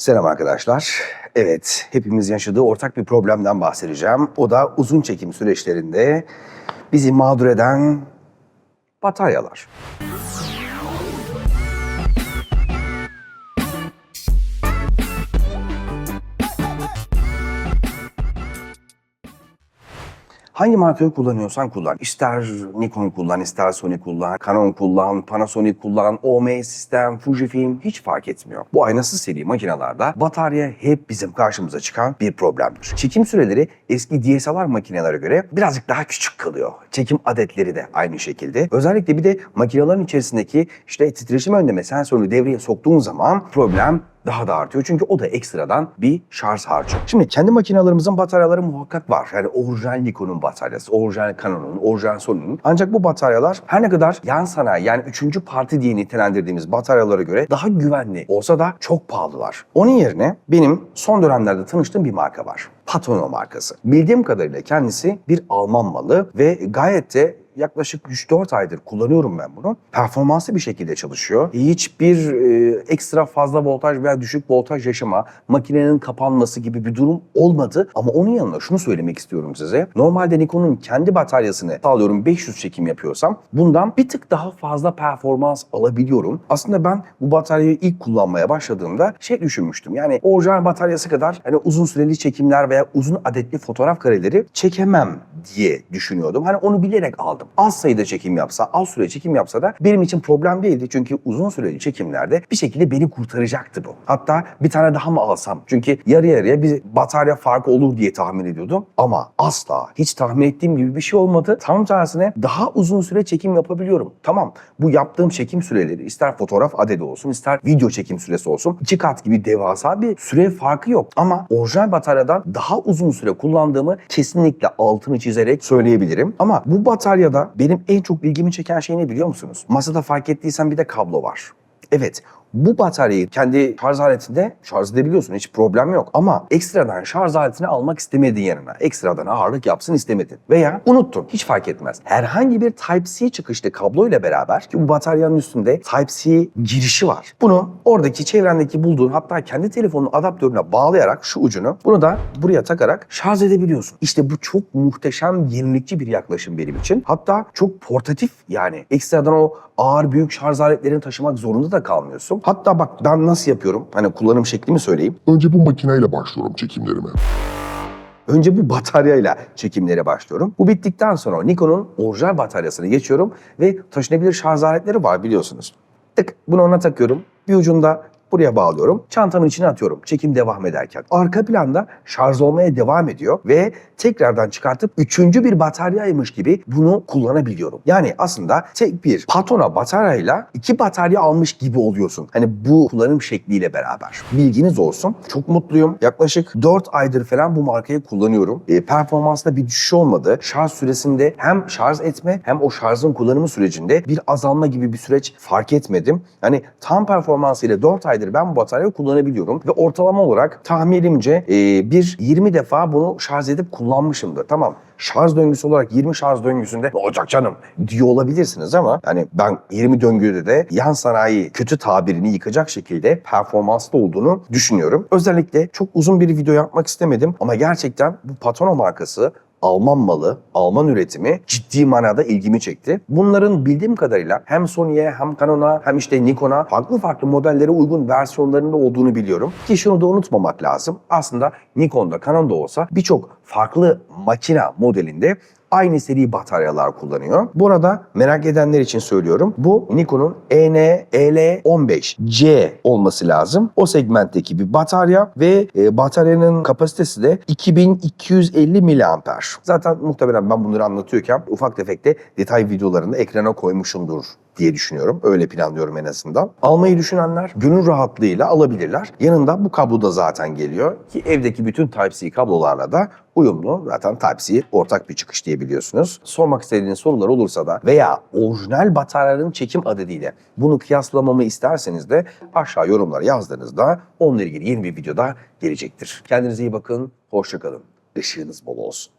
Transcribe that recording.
Selam arkadaşlar. Evet, hepimiz yaşadığı ortak bir problemden bahsedeceğim. O da uzun çekim süreçlerinde bizi mağdur eden bataryalar. Hangi markayı kullanıyorsan kullan. İster Nikon kullan, ister Sony kullan, Canon kullan, Panasonic kullan, OM sistem, Fujifilm hiç fark etmiyor. Bu aynasız seri makinalarda batarya hep bizim karşımıza çıkan bir problemdir. Çekim süreleri eski DSLR makinelere göre birazcık daha küçük kalıyor. Çekim adetleri de aynı şekilde. Özellikle bir de makinelerin içerisindeki işte titreşim önleme sensörünü devreye soktuğun zaman problem daha da artıyor. Çünkü o da ekstradan bir şarj harcı. Şimdi kendi makinalarımızın bataryaları muhakkak var. Yani orijinal Nikon'un bataryası, orijinal Canon'un, orijinal Sony'nin. Ancak bu bataryalar her ne kadar yan sanayi yani üçüncü parti diye nitelendirdiğimiz bataryalara göre daha güvenli olsa da çok pahalılar. Onun yerine benim son dönemlerde tanıştığım bir marka var. Patono markası. Bildiğim kadarıyla kendisi bir Alman malı ve gayet de yaklaşık 3-4 aydır kullanıyorum ben bunu. Performanslı bir şekilde çalışıyor. Hiçbir e, ekstra fazla voltaj veya düşük voltaj yaşama, makinenin kapanması gibi bir durum olmadı. Ama onun yanında şunu söylemek istiyorum size. Normalde Nikon'un kendi bataryasını sağlıyorum 500 çekim yapıyorsam bundan bir tık daha fazla performans alabiliyorum. Aslında ben bu bataryayı ilk kullanmaya başladığımda şey düşünmüştüm. Yani orijinal bataryası kadar hani uzun süreli çekimler veya uzun adetli fotoğraf kareleri çekemem diye düşünüyordum. Hani onu bilerek aldım. Az sayıda çekim yapsa, az süre çekim yapsa da benim için problem değildi. Çünkü uzun süreli çekimlerde bir şekilde beni kurtaracaktı bu. Hatta bir tane daha mı alsam? Çünkü yarı yarıya bir batarya farkı olur diye tahmin ediyordum. Ama asla hiç tahmin ettiğim gibi bir şey olmadı. Tam tersine daha uzun süre çekim yapabiliyorum. Tamam bu yaptığım çekim süreleri ister fotoğraf adedi olsun ister video çekim süresi olsun iki kat gibi devasa bir süre farkı yok. Ama orijinal bataryadan daha uzun süre kullandığımı kesinlikle altını çizerek söyleyebilirim. Ama bu bataryada benim en çok ilgimi çeken şey ne biliyor musunuz? Masada fark ettiysen bir de kablo var. Evet bu bataryayı kendi şarj aletinde şarj edebiliyorsun. Hiç problem yok. Ama ekstradan şarj aletini almak istemedin yanına. Ekstradan ağırlık yapsın istemedin. Veya unuttun. Hiç fark etmez. Herhangi bir Type-C çıkışlı kablo ile beraber ki bu bataryanın üstünde Type-C girişi var. Bunu oradaki çevrendeki bulduğun hatta kendi telefonun adaptörüne bağlayarak şu ucunu bunu da buraya takarak şarj edebiliyorsun. İşte bu çok muhteşem yenilikçi bir yaklaşım benim için. Hatta çok portatif yani ekstradan o ağır büyük şarj aletlerini taşımak zorunda da kalmıyorsun. Hatta bak ben nasıl yapıyorum? Hani kullanım şeklimi söyleyeyim. Önce bu makineyle başlıyorum çekimlerime. Önce bu bataryayla çekimlere başlıyorum. Bu bittikten sonra Nikon'un orijinal bataryasını geçiyorum ve taşınabilir şarj aletleri var biliyorsunuz. Tık bunu ona takıyorum. Bir ucunda buraya bağlıyorum. Çantamın içine atıyorum çekim devam ederken. Arka planda şarj olmaya devam ediyor ve tekrardan çıkartıp üçüncü bir bataryaymış gibi bunu kullanabiliyorum. Yani aslında tek bir patona bataryayla iki batarya almış gibi oluyorsun. Hani bu kullanım şekliyle beraber. Bilginiz olsun. Çok mutluyum. Yaklaşık 4 aydır falan bu markayı kullanıyorum. E, performansında bir düşüş olmadı. Şarj süresinde hem şarj etme hem o şarjın kullanımı sürecinde bir azalma gibi bir süreç fark etmedim. Yani tam performansıyla 4 aydır ben bu bataryayı kullanabiliyorum ve ortalama olarak tahminimce e, bir 20 defa bunu şarj edip kullanmışımdır. Tamam şarj döngüsü olarak 20 şarj döngüsünde ne olacak canım diyor olabilirsiniz ama yani ben 20 döngüde de yan sanayi kötü tabirini yıkacak şekilde performanslı olduğunu düşünüyorum. Özellikle çok uzun bir video yapmak istemedim ama gerçekten bu Patono markası Alman malı, Alman üretimi ciddi manada ilgimi çekti. Bunların bildiğim kadarıyla hem Sony'ye hem Canon'a hem işte Nikon'a farklı farklı modellere uygun versiyonlarında olduğunu biliyorum. Ki şunu da unutmamak lazım. Aslında Nikon'da, Canon'da olsa birçok farklı makina modelinde aynı seri bataryalar kullanıyor. Bu arada merak edenler için söylüyorum. Bu Nikon'un EN EL15C olması lazım. O segmentteki bir batarya ve e, bataryanın kapasitesi de 2250 mAh. Zaten muhtemelen ben bunları anlatıyorken ufak tefek de detay videolarını ekrana koymuşumdur diye düşünüyorum. Öyle planlıyorum en azından. Almayı düşünenler gönül rahatlığıyla alabilirler. Yanında bu kablo da zaten geliyor ki evdeki bütün Type-C kablolarla da uyumlu. Zaten Type-C ortak bir çıkış diye biliyorsunuz. Sormak istediğiniz sorular olursa da veya orijinal bataryanın çekim adediyle bunu kıyaslamamı isterseniz de aşağı yorumlara yazdığınızda onunla ilgili yeni bir videoda gelecektir. Kendinize iyi bakın, hoşçakalın. Işığınız bol olsun.